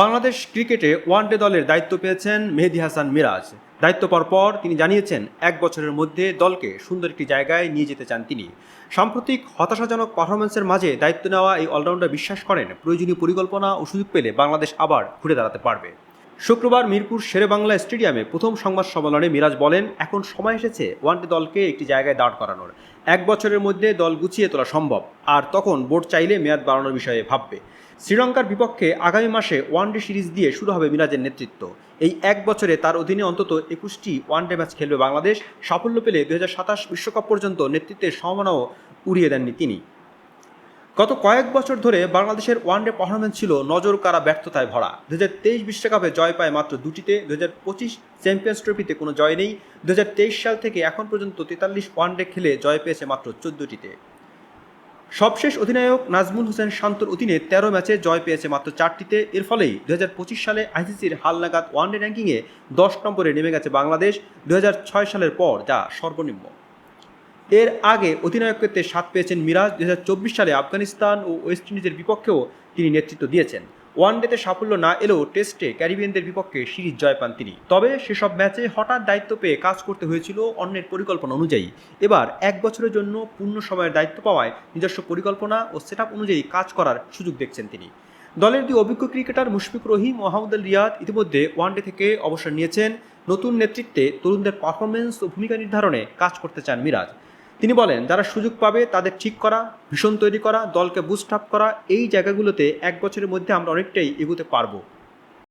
বাংলাদেশ ক্রিকেটে ওয়ানডে দলের দায়িত্ব পেয়েছেন মেহেদি হাসান মিরাজ। দায়িত্ব পাওয়ার পর তিনি জানিয়েছেন, এক বছরের মধ্যে দলকে সুন্দর একটি জায়গায় নিয়ে যেতে চান তিনি। সাম্প্রতিক হতাশাজনক পারফরমেন্সের মাঝে দায়িত্ব নেওয়া এই অলরাউন্ডার বিশ্বাস করেন, প্রয়োজনীয় পরিকল্পনা ও সুযোগ পেলে বাংলাদেশ আবার ঘুরে দাঁড়াতে পারবে। শুক্রবার মিরপুর শেরেবাংলা স্টেডিয়ামে প্রথম সংবাদ সম্মেলনে মিরাজ বলেন, এখন সময় এসেছে ওয়ানডে দলকে একটি জায়গায় দাঁড় করানোর। এক বছরের মধ্যে দল গুছিয়ে তোলা সম্ভব। আর তখন বোর্ড চাইলে মেয়াদ বাড়ানোর বিষয়ে ভাববে। শ্রীলঙ্কার বিপক্ষে আগামী মাসে ওয়ানডে সিরিজ দিয়ে শুরু হবে মিরাজের নেতৃত্ব। এই এক বছরে তার অধীনে অন্তত একুশটি ওয়ানডে ম্যাচ খেলবে বাংলাদেশ। সাফল্য পেলে দু বিশ্বকাপ পর্যন্ত নেতৃত্বের সম্ভাবনাও উড়িয়ে দেননি তিনি। গত কয়েক বছর ধরে বাংলাদেশের ওয়ানডে পারফরমেন্স ছিল নজর কারা ব্যর্থতায় ভরা। দু হাজার তেইশ বিশ্বকাপে জয় পায় মাত্র দুটিতে দু হাজার পঁচিশ চ্যাম্পিয়ন্স ট্রফিতে কোনো জয় নেই দু তেইশ সাল থেকে এখন পর্যন্ত তেতাল্লিশ ওয়ানডে খেলে জয় পেয়েছে মাত্র চোদ্দটিতে। সবশেষ অধিনায়ক নাজমুল হোসেন শান্তর অধীনে তেরো ম্যাচে জয় পেয়েছে মাত্র চারটিতে, এর ফলেই দুই হাজার পঁচিশ সালে আইসিসির হালনাগাদ ওয়ানডে র্যাঙ্কিংয়ে দশ নম্বরে নেমে গেছে বাংলাদেশ, দুহাজার ছয় সালের পর যা সর্বনিম্ন। এর আগে অধিনায়কত্বে স্বাদ পেয়েছেন মিরাজ। দুই হাজার চব্বিশ সালে আফগানিস্তান ও ওয়েস্ট ইন্ডিজের বিপক্ষেও তিনি নেতৃত্ব দিয়েছেন। ওয়ানডেতে সাফল্য না এলেও টেস্টে ক্যারিবিয়ানদের বিপক্ষে সিরিজ জয় পান তিনি। তবে সেসব ম্যাচে হঠাৎ দায়িত্ব পেয়ে কাজ করতে হয়েছিল অন্যের পরিকল্পনা অনুযায়ী। এবার এক বছরের জন্য পূর্ণ সময়ের দায়িত্ব পাওয়ায় নিজস্ব পরিকল্পনা ও সেট অনুযায়ী কাজ করার সুযোগ দেখছেন তিনি। দলের দুই অভিজ্ঞ ক্রিকেটার মুশফিক রহিম আহমদুল রিয়াদ ইতিমধ্যে ওয়ানডে থেকে অবসর নিয়েছেন। নতুন নেতৃত্বে তরুণদের পারফরমেন্স ও ভূমিকা নির্ধারণে কাজ করতে চান মিরাজ। তিনি বলেন, যারা সুযোগ পাবে তাদের ঠিক করা ভীষণ তৈরি করা, দলকে বুস্ট আপ করা, এই জায়গাগুলোতে এক বছরের মধ্যে আমরা অনেকটাই এগোতে পারব।